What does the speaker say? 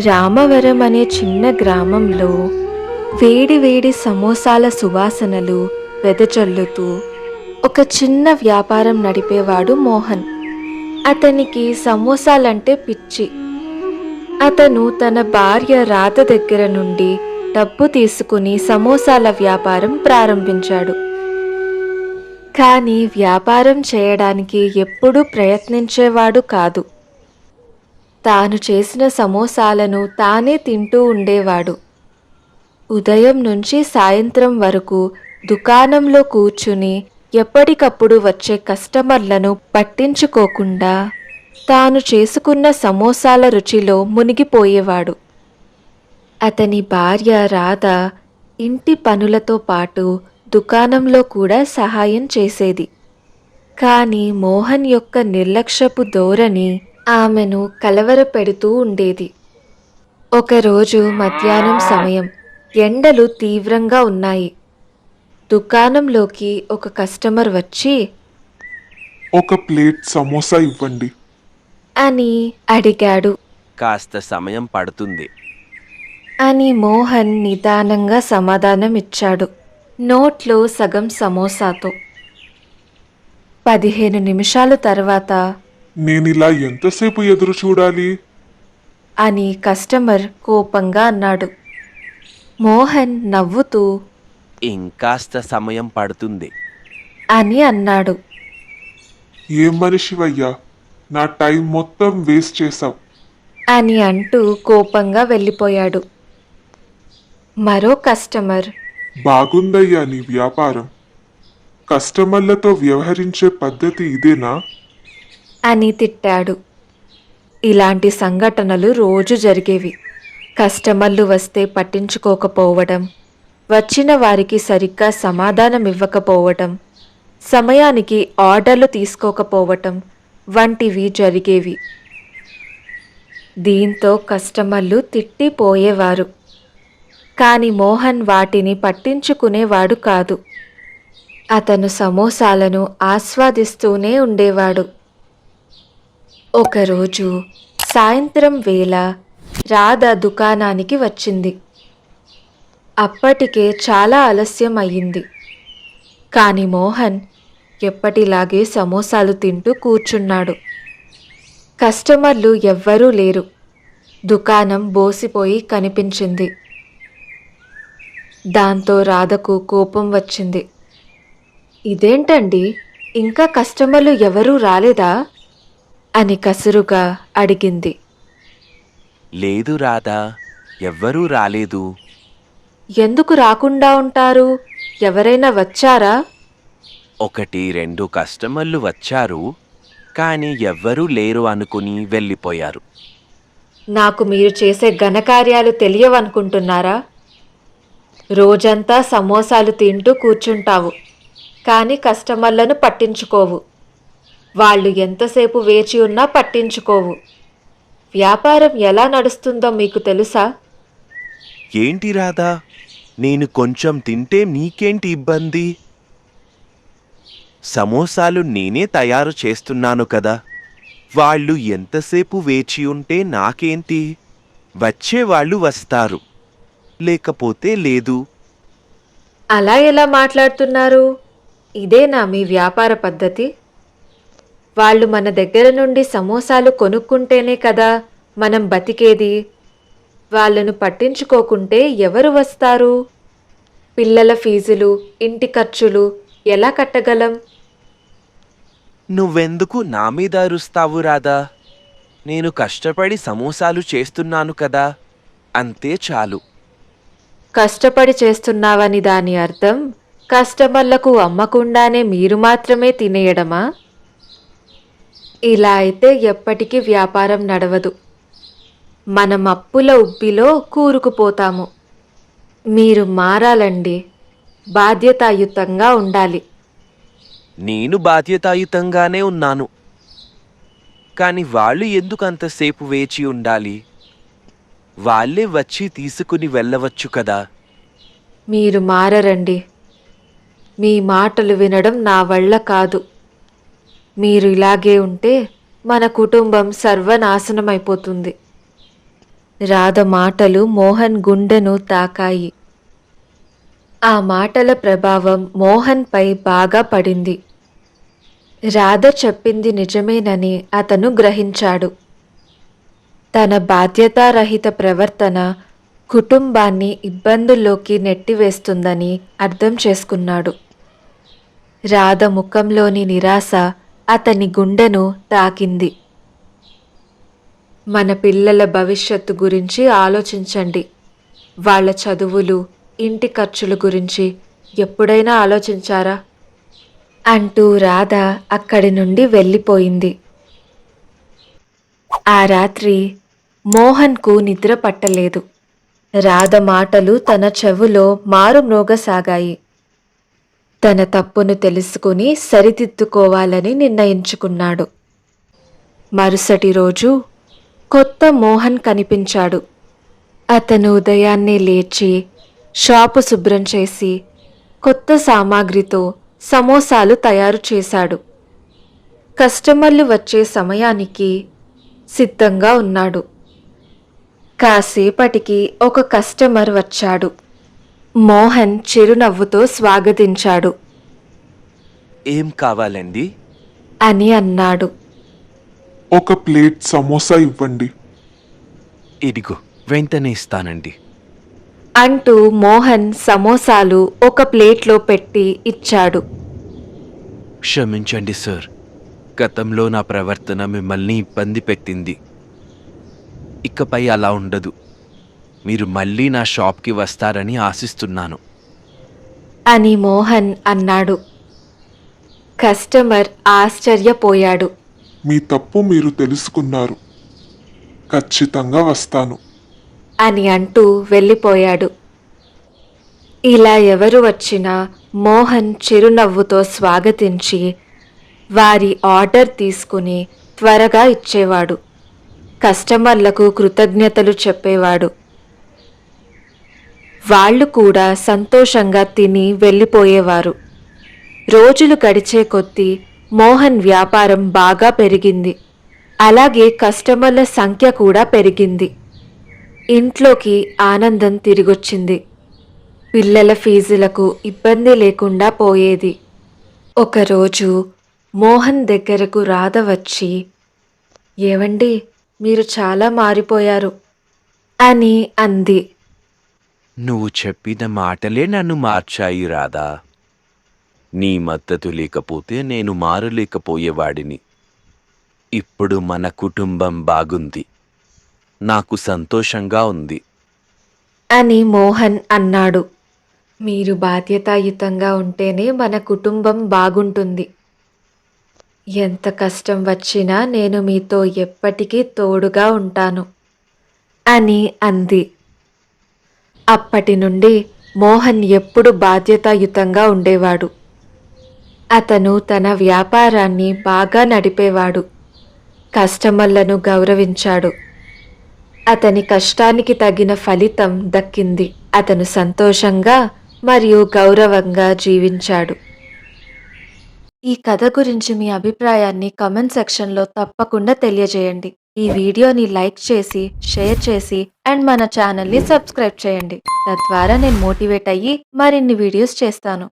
రామవరం అనే చిన్న గ్రామంలో వేడి వేడి సమోసాల సువాసనలు వెదజల్లుతూ ఒక చిన్న వ్యాపారం నడిపేవాడు మోహన్. అతనికి సమోసాలంటే పిచ్చి. అతను తన భార్య రాధ దగ్గర నుండి డబ్బు తీసుకుని సమోసాల వ్యాపారం ప్రారంభించాడు. కానీ వ్యాపారం చేయడానికి ఎప్పుడూ ప్రయత్నించేవాడు కాదు. తాను చేసిన సమోసాలను తానే తింటూ ఉండేవాడు. ఉదయం నుంచి సాయంత్రం వరకు దుకాణంలో కూర్చుని ఎప్పటికప్పుడు వచ్చే కస్టమర్లను పట్టించుకోకుండా తాను చేసుకున్న సమోసాల రుచిలో మునిగిపోయేవాడు. అతని భార్య రాధ ఇంటి పనులతో పాటు దుకాణంలో కూడా సహాయం చేసేది. కానీ మోహన్ యొక్క నిర్లక్ష్యపు ధోరణి ఆమెను కలవరపెడుతూ ఉండేది. ఒకరోజు మధ్యాహ్నం సమయం. ఎండలు తీవ్రంగా ఉన్నాయి. దుకాణంలోకి ఒక కస్టమర్ వచ్చి ఒక ప్లేట్ సమోసా ఇవ్వండి. అని అడిగాడు. కాస్త సమయం పడుతుంది. అని మోహన్ నిదానంగా సమాధానం ఇచ్చాడు నోట్లో సగం సమోసాతో. పదిహేను నిమిషాల తర్వాత నేనిలా ఎంతసేపు ఎదురు చూడాలి? అని కస్టమర్ కోపంగా అన్నాడు. మోహన్ నవ్వుతూ ఇంకాస్త సమయం పడుతుంది. అని అన్నాడు. ఏం మనిషివయ్యా నా టైం మొత్తం వేస్ట్ చేశావు. అని అంటూ కోపంగా వెళ్ళిపోయాడు. మరో కస్టమర్ బాగుందయ్యా నీ వ్యాపారం. కస్టమర్లతో వ్యవహరించే పద్ధతి ఇదేనా? అని తిట్టాడు. ఇలాంటి సంఘటనలు రోజు జరిగేవి. కస్టమర్లు వస్తే పట్టించుకోకపోవడం వచ్చిన వారికి సరిగ్గా సమాధానం ఇవ్వకపోవడం సమయానికి ఆర్డర్లు తీసుకోకపోవటం వంటివి జరిగేవి. దీంతో కస్టమర్లు తిట్టిపోయేవారు. కానీ మోహన్ వాటిని పట్టించుకునేవాడు కాదు. అతను సమోసాలను ఆస్వాదిస్తూనే ఉండేవాడు. ఒకరోజు సాయంత్రం వేళ రాధ దుకాణానికి వచ్చింది. అప్పటికే చాలా ఆలస్యం అయ్యింది. కానీ మోహన్ ఎప్పటిలాగే సమోసాలు తింటూ కూర్చున్నాడు. కస్టమర్లు ఎవ్వరూ లేరు. దుకాణం బోసిపోయి కనిపించింది. దాంతో రాధకు కోపం వచ్చింది. ఇదేంటండి? ఇంకా కస్టమర్లు ఎవరూ రాలేదా? అని కసురుగా అడిగింది. లేదు రాధా ఎవ్వరూ రాలేదు. ఎందుకు రాకుండా ఉంటారు? ఎవరైనా వచ్చారా? ఒకటి రెండు కస్టమర్లు వచ్చారు కానీ ఎవ్వరూ లేరు అనుకుని వెళ్ళిపోయారు. నాకు మీరు చేసే ఘనకార్యాలు తెలియవనుకుంటున్నారా? రోజంతా సమోసాలు తింటూ కూర్చుంటావు కానీ కస్టమర్లను పట్టించుకోవు. వాళ్ళు ఎంతసేపు వేచి ఉన్నా పట్టించుకోవు. వ్యాపారం ఎలా నడుస్తుందో మీకు తెలుసా? ఏంటి రాధా? నేను కొంచెం తింటే నీకేంటి ఇబ్బంది? సమోసాలు నేనే తయారు చేస్తున్నాను కదా. వాళ్ళు ఎంతసేపు వేచి ఉంటే నాకేంటి? వచ్చేవాళ్ళు వస్తారు. లేకపోతే లేదు. అలా ఎలా మాట్లాడుతున్నారు? ఇదేనా మీ వ్యాపార పద్ధతి? వాళ్ళు మన దగ్గర నుండి సమోసాలు కొనుక్కుంటేనే కదా మనం బతికేది. వాళ్ళను పట్టించుకోకుంటే ఎవరు వస్తారు? పిల్లల ఫీజులు ఇంటి ఖర్చులు ఎలా కట్టగలం? నువ్వెందుకు నా మీద అరుస్తావు రాదా నేను కష్టపడి సమోసాలు చేస్తున్నాను కదా అంతే చాలు. కష్టపడి చేస్తున్నావని దాని అర్థం కస్టమర్లకు అమ్మకుండానే మీరు మాత్రమే తినేయడమా? ఇలా అయితే ఎప్పటికీ వ్యాపారం నడవదు. మనం అప్పుల ఉబ్బిలో కూరుకుపోతాము. మీరు మారాలండి. బాధ్యతాయుతంగా ఉండాలి. నేను బాధ్యతాయుతంగానే ఉన్నాను. కానీ వాళ్ళు ఎందుకు అంతసేపు వేచి ఉండాలి? వాళ్ళే వచ్చి తీసుకుని వెళ్ళవచ్చు కదా? మీరు మారరండి. మీ మాటలు వినడం నా వల్ల కాదు. మీరు ఇలాగే ఉంటే మన కుటుంబం సర్వనాశనమైపోతుంది. రాధ మాటలు మోహన్ గుండెను తాకాయి. ఆ మాటల ప్రభావం మోహన్పై బాగా పడింది. రాధ చెప్పింది నిజమేనని అతను గ్రహించాడు. తన బాధ్యతారహిత ప్రవర్తన కుటుంబాన్ని ఇబ్బందుల్లోకి నెట్టివేస్తుందని అర్థం చేసుకున్నాడు. రాధ ముఖంలోని నిరాశ అతని గుండెను తాకింది. మన పిల్లల భవిష్యత్తు గురించి ఆలోచించండి. వాళ్ళ చదువులు ఇంటి ఖర్చుల గురించి ఎప్పుడైనా ఆలోచించారా? అంటూ రాధ అక్కడి నుండి వెళ్ళిపోయింది. ఆ రాత్రి మోహన్కు నిద్ర పట్టలేదు. రాధ మాటలు తన చెవులో మారుమ్రోగసాగాయి. తన తప్పును తెలుసుకుని సరిదిద్దుకోవాలని నిర్ణయించుకున్నాడు. మరుసటి రోజు కొత్త మోహన్ కనిపించాడు. అతను ఉదయాన్నే లేచి షాపు శుభ్రం చేసి కొత్త సామాగ్రితో సమోసాలు తయారు చేశాడు. కస్టమర్లు వచ్చే సమయానికి సిద్ధంగా ఉన్నాడు. కాసేపటికి ఒక కస్టమర్ వచ్చాడు. మోహన్ చిరునవ్వుతో స్వాగతించాడు. ఏం కావాలండి? అని అన్నాడు. ఒక ప్లేట్ సమోసా ఇవ్వండి. ఇదిగో వెంటనే ఇస్తానండి. అంటూ మోహన్ సమోసాలు ఒక ప్లేట్లో పెట్టి ఇచ్చాడు. క్షమించండి సార్. గతంలో నా ప్రవర్తన మిమ్మల్ని ఇబ్బంది పెట్టింది. ఇకపై అలా ఉండదు. మీరు మళ్ళీ నా షాప్కి వస్తారని ఆశిస్తున్నాను. అని మోహన్ అన్నాడు. కస్టమర్ ఆశ్చర్యపోయాడు. మీ తప్పు మీరు తెలుసుకున్నారు. ఖచ్చితంగా వస్తాను. అని అంటూ వెళ్ళిపోయాడు. ఇలా ఎవరు వచ్చినా మోహన్ చిరునవ్వుతో స్వాగతించి వారి ఆర్డర్ తీసుకుని త్వరగా ఇచ్చేవాడు. కస్టమర్లకు కృతజ్ఞతలు చెప్పేవాడు. వాళ్ళు కూడా సంతోషంగా తిని వెళ్ళిపోయేవారు. రోజులు గడిచే కొద్దీ మోహన్ వ్యాపారం బాగా పెరిగింది. అలాగే కస్టమర్ల సంఖ్య కూడా పెరిగింది. ఇంట్లోకి ఆనందం తిరిగొచ్చింది. పిల్లల ఫీజులకు ఇబ్బంది లేకుండా పోయేది. ఒకరోజు మోహన్ దగ్గరకు రాధ వచ్చి ఏవండి మీరు చాలా మారిపోయారు అని అంది. నువ్వు చెప్పిన మాటలే నన్ను మార్చాయి రాదా నీ మద్దతు లేకపోతే నేను మారలేకపోయేవాడిని. ఇప్పుడు మన కుటుంబం బాగుంది. నాకు సంతోషంగా ఉంది. అని మోహన్ అన్నాడు. మీరు బాధ్యతాయుతంగా ఉంటేనే మన కుటుంబం బాగుంటుంది. ఎంత కష్టం వచ్చినా నేను మీతో ఎప్పటికీ తోడుగా ఉంటాను అని అంది. అప్పటి నుండి మోహన్ ఎప్పుడు బాధ్యతాయుతంగా ఉండేవాడు. అతను తన వ్యాపారాన్ని బాగా నడిపేవాడు. కస్టమర్లను గౌరవించాడు. అతని కష్టానికి తగిన ఫలితం దక్కింది. అతను సంతోషంగా మరియు గౌరవంగా జీవించాడు. ఈ కథ గురించి మీ అభిప్రాయాన్ని కామెంట్ సెక్షన్లో తప్పకుండా తెలియజేయండి. ఈ వీడియోని లైక్ చేసి షేర్ చేసి అండ్ మన ఛానల్ని సబ్స్క్రైబ్ చేయండి. తద్వారా నేను మోటివేట్ అయ్యి మరిన్ని వీడియోస్ చేస్తాను.